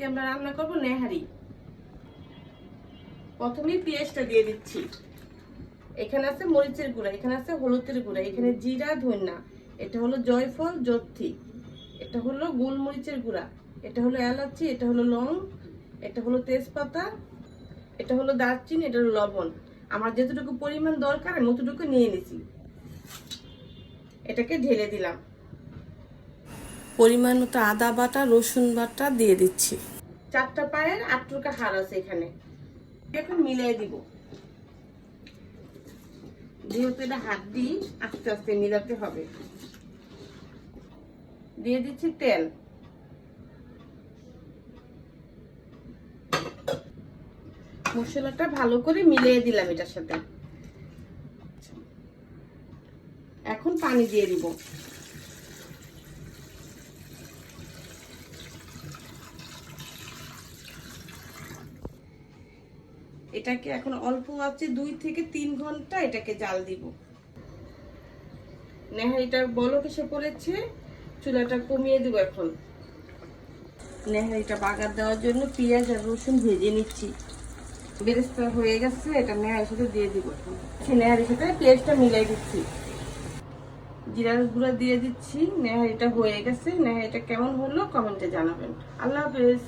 আজকে আমরা রান্না করব নেহারি। প্রথমেই পেঁয়াজটা দিয়ে দিচ্ছি। এখানে আছে মরিচের গুঁড়া, এখানে আছে হলুদের গুঁড়া, এখানে জিরা, ধন্যা। এটা হলো জয়ফল জর্থি এটা হলো গোলমরিচের গুঁড়া। এটা হলো এলাচি, এটা হলো লং, এটা হলো তেজপাতা, এটা হলো দারচিনি, এটা হলো লবণ। আমার যতটুকু পরিমাণ দরকার, আমি অতটুকু নিয়ে নিছি। এটাকে ঢেলে দিলাম। পরিমাণ মতো আদা বাটা, রসুন বাটা দিয়ে দিচ্ছি। চারটা পায়ের আট টুকা হাড় আছে এখানে। এখন মিলিয়ে দিব। যেহেতু এটা হাত দিই, আস্তে আস্তে মিলাতে হবে। দিয়ে দিচ্ছি তেল। মশলাটা ভালো করে মিলিয়ে দিলাম এটার সাথে। এখন পানি দিয়ে দিব। এটাকে এখন অল্প আছে দুই থেকে তিন ঘণ্টা এটাকে জাল দিব। নেহারিটা বলক এসে পড়েছে, চুলাটা কমিয়ে দেবো এখন। নেহারিটা বাগার দেওয়ার জন্য পেঁয়াজ আর রসুন ভেজে নিচ্ছি। বেরেস্তা হয়ে গেছে, এটা নেহারির সাথে দিয়ে দিব এখন। নেহারির সাথে পেঁয়াজটা মিলাই দিচ্ছি। জিরার গুঁড়া দিয়ে দিচ্ছি নেহারিটা হয়ে গেছে। নেহারিটা কেমন হলো কমেন্টে জানাবেন। আল্লাহ হাফেজ।